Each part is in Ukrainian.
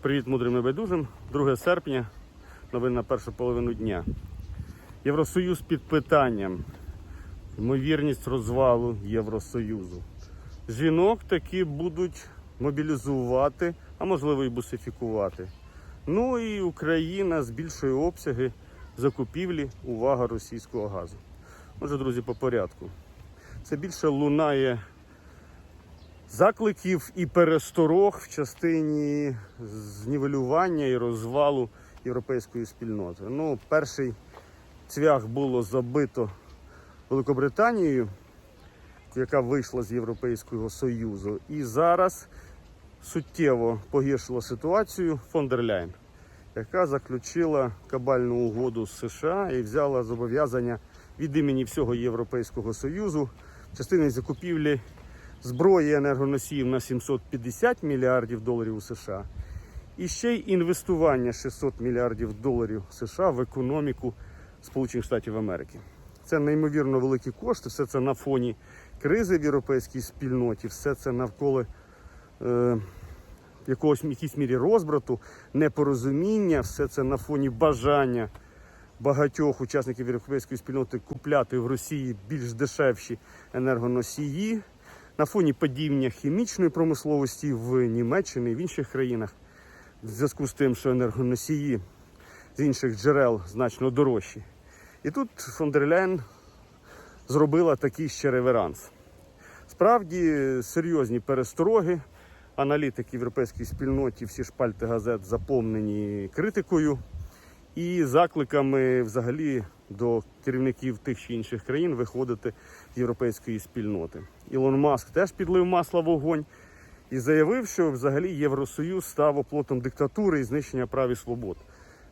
Привіт мудрим і байдужим. 2 серпня, новин на першу половину дня. Євросоюз під питанням. Ймовірність розвалу Євросоюзу. Жінок таки будуть мобілізувати, а можливо і бусифікувати. Ну і Україна збільшує обсяги закупівлі, увага російського газу. Отже, друзі, по порядку. Це більше лунає закликів і пересторог в частині знівелювання і розвалу європейської спільноти. Ну, перший цвях було забито Великобританією, яка вийшла з Європейського Союзу. І зараз суттєво погіршила ситуацію фон дер Ляйн, яка заключила кабальну угоду з США і взяла зобов'язання від імені всього Європейського Союзу в частині закупівлі зброї енергоносіїв на 750 мільярдів доларів США. І ще й інвестування 600 мільярдів доларів США в економіку Сполучених Штатів Америки. Це неймовірно великі кошти, все це на фоні кризи в європейській спільноті, все це навколо е, якогось якійсь мірі розбрату, непорозуміння, все це на фоні бажання багатьох учасників європейської спільноти купляти в Росії більш дешевші енергоносії, на фоні падіння хімічної промисловості в Німеччині і в інших країнах, в зв'язку з тим, що енергоносії з інших джерел значно дорожчі. І тут фон зробила такий ще реверанс. Справді серйозні перестороги. Аналітики в європейській спільноті, всі шпальти газет заповнені критикою і закликами взагалі до керівників тих чи інших країн виходити з європейської спільноти. Ілон Маск теж підлив масло в вогонь і заявив, що взагалі Євросоюз став оплотом диктатури і знищення прав і свобод.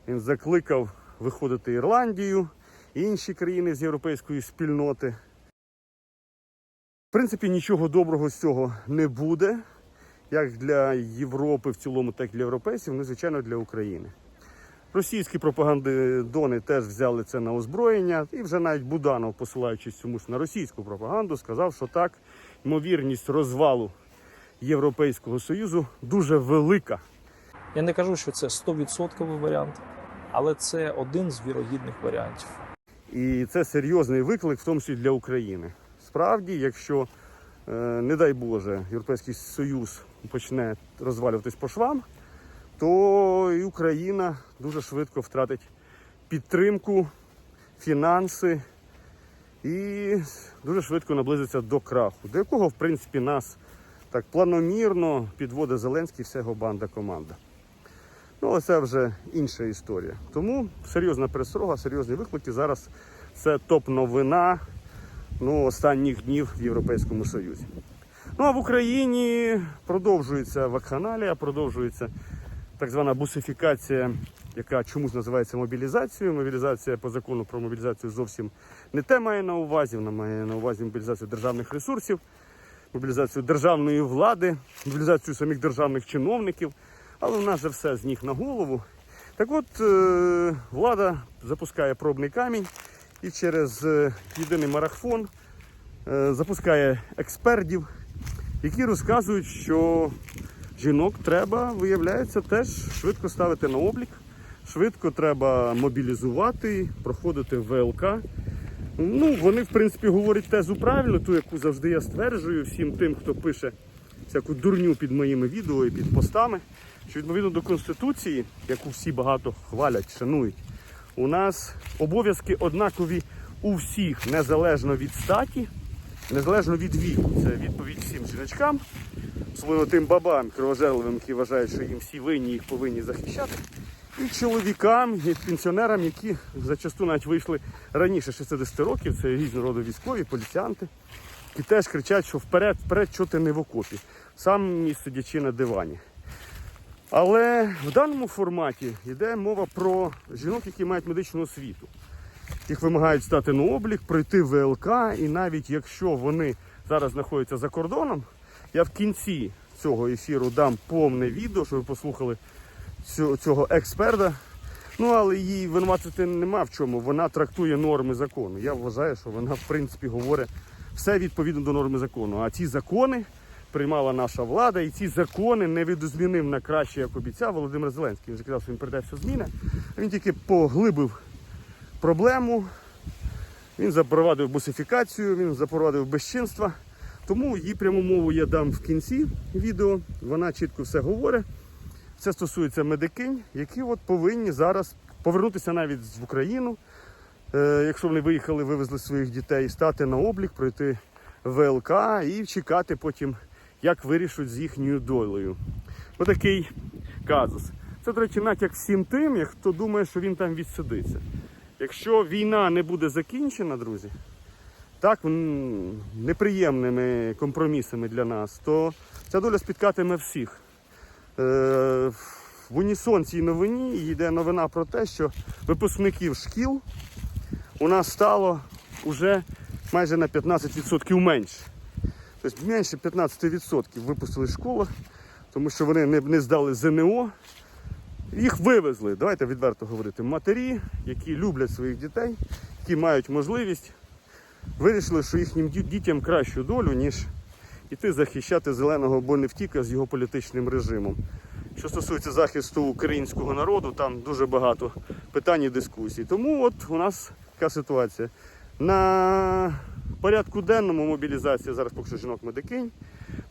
Він закликав виходити Ірландію і інші країни з європейської спільноти. В принципі, нічого доброго з цього не буде, як для Європи в цілому, так і для європейців, ну, звичайно, для України. Російські пропагандони теж взяли це на озброєння, і вже навіть Буданов, посилаючись чомусь на російську пропаганду, сказав, що так, ймовірність розвалу Європейського Союзу дуже велика. Я не кажу, що це 100% варіант, але це один з вірогідних варіантів. І це серйозний виклик, в тому числі для України. Справді, якщо, е, не дай Боже, Європейський Союз почне розвалюватись по швам, то і Україна дуже швидко втратить підтримку, фінанси і дуже швидко наблизиться до краху, до якого, в принципі, нас так планомірно підводить Зеленський, вся його банда команда. Ну, але це вже інша історія. Тому серйозна пересторога, серйозні виклики. Зараз це топ-новина ну, останніх днів в Європейському Союзі. Ну а в Україні продовжується вакханалія, продовжується так звана бусифікація, яка чомусь називається мобілізацією. Мобілізація по закону про мобілізацію зовсім не те має на увазі. Вона має на увазі мобілізацію державних ресурсів, мобілізацію державної влади, мобілізацію самих державних чиновників. Але в нас же все з ніг на голову. Так от е, влада запускає пробний камінь і через е, єдиний марафон е, запускає експертів, які розказують, що жінок треба, виявляється, теж швидко ставити на облік, швидко треба мобілізувати, проходити ВЛК. Ну, вони, в принципі, говорять тезу правильно, ту, яку завжди я стверджую всім тим, хто пише всяку дурню під моїми відео і під постами, що відповідно до Конституції, яку всі багато хвалять, шанують, у нас обов'язки однакові у всіх, незалежно від статі, незалежно від віку. Це відповідь всім жіночкам, особливо тим бабам кровожерливим, які вважають, що їм всі винні, їх повинні захищати. І чоловікам, і пенсіонерам, які зачасту навіть вийшли раніше 60 років, це різного роду військові, поліціянти, які теж кричать, що вперед, вперед, що ти не в окопі, сам сидячи на дивані. Але в даному форматі йде мова про жінок, які мають медичну освіту. Їх вимагають стати на облік, пройти ВЛК, і навіть якщо вони зараз знаходяться за кордоном, я в кінці цього ефіру дам повне відео, щоб ви послухали цього експерта. Ну, але її винуватити нема в чому. Вона трактує норми закону. Я вважаю, що вона, в принципі, говорить все відповідно до норми закону. А ці закони приймала наша влада, і ці закони не відозмінив на краще, як обіцяв Володимир Зеленський. Він сказав, що він передав, що зміни. Він тільки поглибив проблему, він запровадив бусифікацію, він запровадив безчинства. Тому її пряму мову я дам в кінці відео. Вона чітко все говорить. Це стосується медикинь, які от повинні зараз повернутися навіть в Україну. Е, якщо вони виїхали, вивезли своїх дітей, стати на облік, пройти ВЛК і чекати потім, як вирішуть з їхньою долею. Отакий казус. Це, до речі, натяк всім тим, хто думає, що він там відсидиться. Якщо війна не буде закінчена, друзі, так неприємними компромісами для нас, то ця доля спіткатиме всіх. Е, в унісон цій новині йде новина про те, що випускників шкіл у нас стало вже майже на 15% менше. Тобто менше 15% випустили з школах, тому що вони не, не здали ЗНО. Їх вивезли, давайте відверто говорити, матері, які люблять своїх дітей, які мають можливість, вирішили, що їхнім дітям кращу долю, ніж іти захищати зеленого боневтіка з його політичним режимом. Що стосується захисту українського народу, там дуже багато питань і дискусій. Тому от у нас така ситуація. На порядку денному мобілізація зараз поки що жінок медикинь,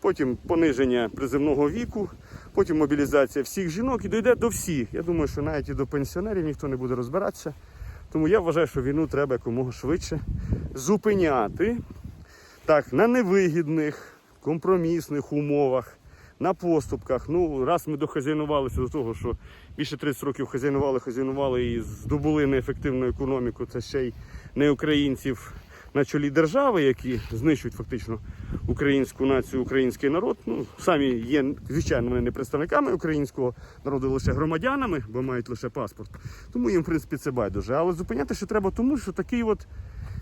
потім пониження приземного віку, потім мобілізація всіх жінок і дійде до всіх. Я думаю, що навіть і до пенсіонерів ніхто не буде розбиратися. Тому я вважаю, що війну треба якомога швидше зупиняти так, на невигідних, компромісних умовах, на поступках. Ну, раз ми дохазяйнувалися до того, що більше 30 років хазяйнували, хазяйнували і здобули неефективну економіку, це ще й не українців на чолі держави, які знищують фактично українську націю, український народ. Ну, самі є, звичайно, не представниками українського народу, лише громадянами, бо мають лише паспорт. Тому їм, в принципі, це байдуже. Але зупиняти ще треба тому, що такий от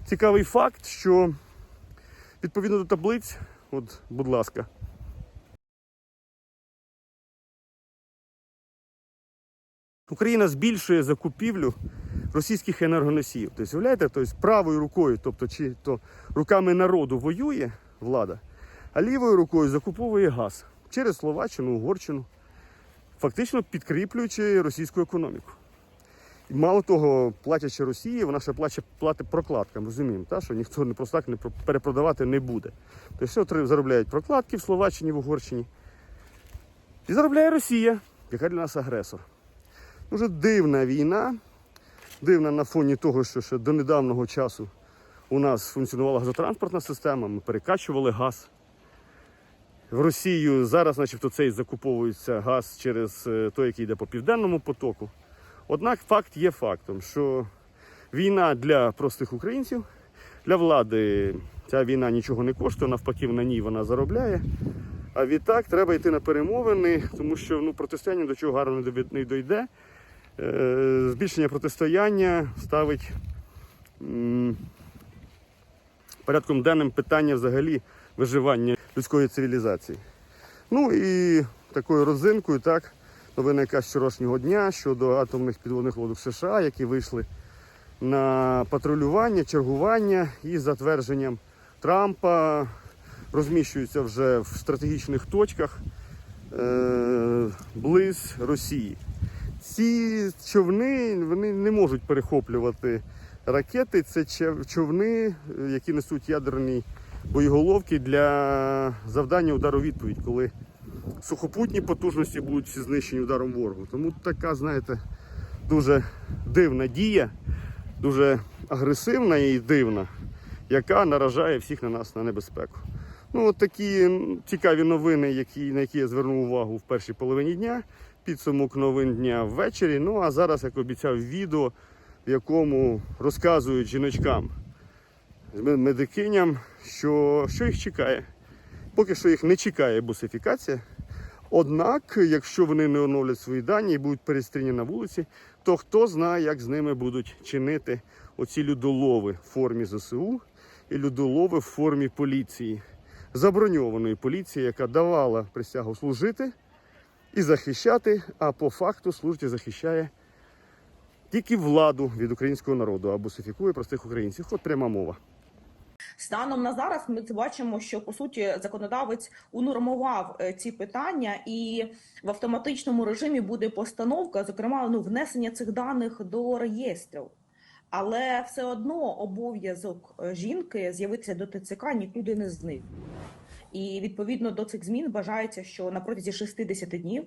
цікавий факт, що відповідно до таблиць, от, будь ласка. Україна збільшує закупівлю російських енергоносіїв. Тобто, уявляєте, тобто правою рукою, тобто чи то руками народу воює влада, а лівою рукою закуповує газ через Словаччину, Угорщину, фактично підкріплюючи російську економіку. Мало того, платячи Росії, вона ще платить, платить прокладкам, розуміємо, та, що ніхто не просто так не перепродавати не буде. Тобто все заробляють прокладки в Словаччині, в Угорщині. І заробляє Росія, яка для нас агресор. Дуже дивна війна, дивна на фоні того, що ще до недавнього часу у нас функціонувала газотранспортна система, ми перекачували газ. В Росію зараз, начебто, цей закуповується газ через е, той, який йде по південному потоку. Однак факт є фактом, що війна для простих українців, для влади ця війна нічого не коштує, навпаки, на ній вона заробляє. А відтак треба йти на перемовини, тому що ну, протистояння до чого гарно не дойде. Е, збільшення протистояння ставить порядком денним питання взагалі виживання людської цивілізації. Ну і такою родзинкою, так, новина яка з вчорашнього дня щодо атомних підводних лодок США, які вийшли на патрулювання, чергування і затвердженням Трампа розміщуються вже в стратегічних точках е, близ Росії. Ці човни вони не можуть перехоплювати ракети. Це човни, які несуть ядерні боєголовки для завдання удару відповідь, коли сухопутні потужності будуть знищені ударом ворогу. Тому така, знаєте, дуже дивна дія, дуже агресивна і дивна, яка наражає всіх на нас на небезпеку. Ну, от такі цікаві новини, які, на які я звернув увагу в першій половині дня. Підсумок новин дня ввечері. Ну а зараз, як обіцяв, відео, в якому розказують жіночкам, медикиням, що, що їх чекає. Поки що їх не чекає бусифікація. Однак, якщо вони не оновлять свої дані і будуть перестріляні на вулиці, то хто знає, як з ними будуть чинити оці людолови в формі ЗСУ і людолови в формі поліції, заброньованої поліції, яка давала присягу служити і захищати, а по факту служить і захищає тільки владу від українського народу, а бусифікує простих українців. От пряма мова. Станом на зараз ми бачимо, що по суті законодавець унормував е, ці питання, і в автоматичному режимі буде постановка, зокрема, ну внесення цих даних до реєстрів. Але все одно обов'язок е, жінки з'явитися до ТЦК нікуди не зник. І відповідно до цих змін вважається, що на протязі 60 днів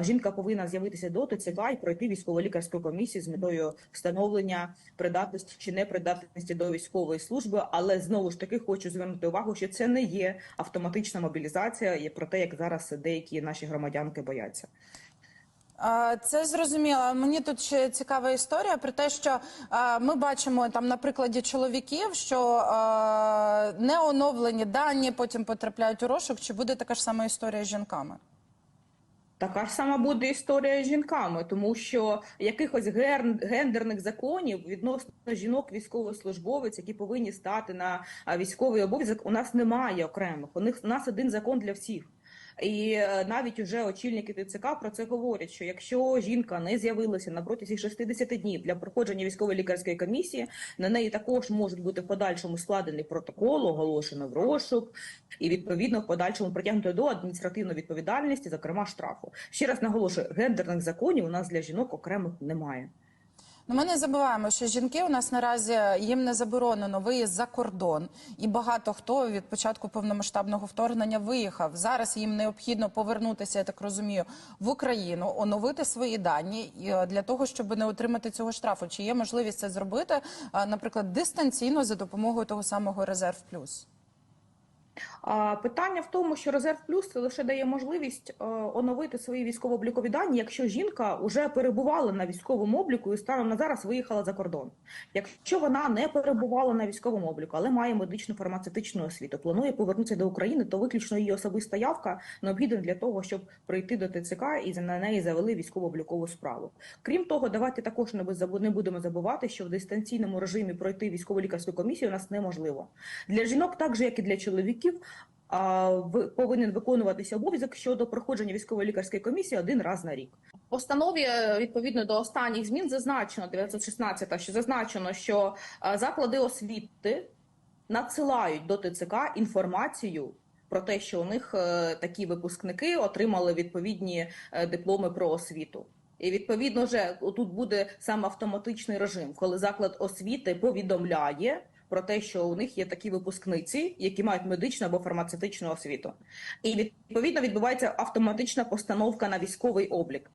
жінка повинна з'явитися до ТЦК і пройти військово-лікарську комісію з метою встановлення придатності чи непридатності до військової служби. Але знову ж таки хочу звернути увагу, що це не є автоматична мобілізація, є про те, як зараз деякі наші громадянки бояться. Це зрозуміло. Мені тут ще цікава історія про те, що ми бачимо там на прикладі чоловіків, що не оновлені дані потім потрапляють у розшук. Чи буде така ж сама історія з жінками? Така ж сама буде історія з жінками, тому що якихось гендерних законів відносно жінок військовослужбовець, які повинні стати на військовий обов'язок, у нас немає окремих. У них у нас один закон для всіх. І е, навіть уже очільники ТЦК про це говорять: що якщо жінка не з'явилася на протязі 60 днів для проходження військово-лікарської комісії, на неї також можуть бути в подальшому складений протокол, оголошено в розшук, і відповідно в подальшому притягнуто до адміністративної відповідальності, зокрема штрафу. Ще раз наголошую, гендерних законів у нас для жінок окремих немає. Ну, ми не забуваємо, що жінки у нас наразі їм не заборонено виїзд за кордон, і багато хто від початку повномасштабного вторгнення виїхав. Зараз їм необхідно повернутися, я так розумію, в Україну, оновити свої дані е, для того, щоб не отримати цього штрафу. Чи є можливість це зробити, наприклад, дистанційно за допомогою того самого резерв плюс? Питання в тому, що резерв плюс це лише дає можливість е, оновити свої військово-облікові дані, якщо жінка вже перебувала на військовому обліку і станом на зараз виїхала за кордон. Якщо вона не перебувала на військовому обліку, але має медичну фармацевтичну освіту, планує повернутися до України, то виключно її особиста явка необхідна для того, щоб прийти до ТЦК і на неї завели військово-облікову справу. Крім того, давайте також не будемо забувати, що в дистанційному режимі пройти військово-лікарську комісію у нас неможливо. Для жінок, так же як і для чоловіків, а, в- повинен виконуватися обов'язок щодо проходження військово-лікарської комісії один раз на рік. В постанові відповідно до останніх змін зазначено 916, що зазначено, що е, заклади освіти надсилають до ТЦК інформацію. Про те, що у них е, такі випускники отримали відповідні е, дипломи про освіту. І відповідно вже тут буде сам автоматичний режим, коли заклад освіти повідомляє про те, що у них є такі випускниці, які мають медичну або фармацевтичну освіту. І відповідно відбувається автоматична постановка на військовий облік.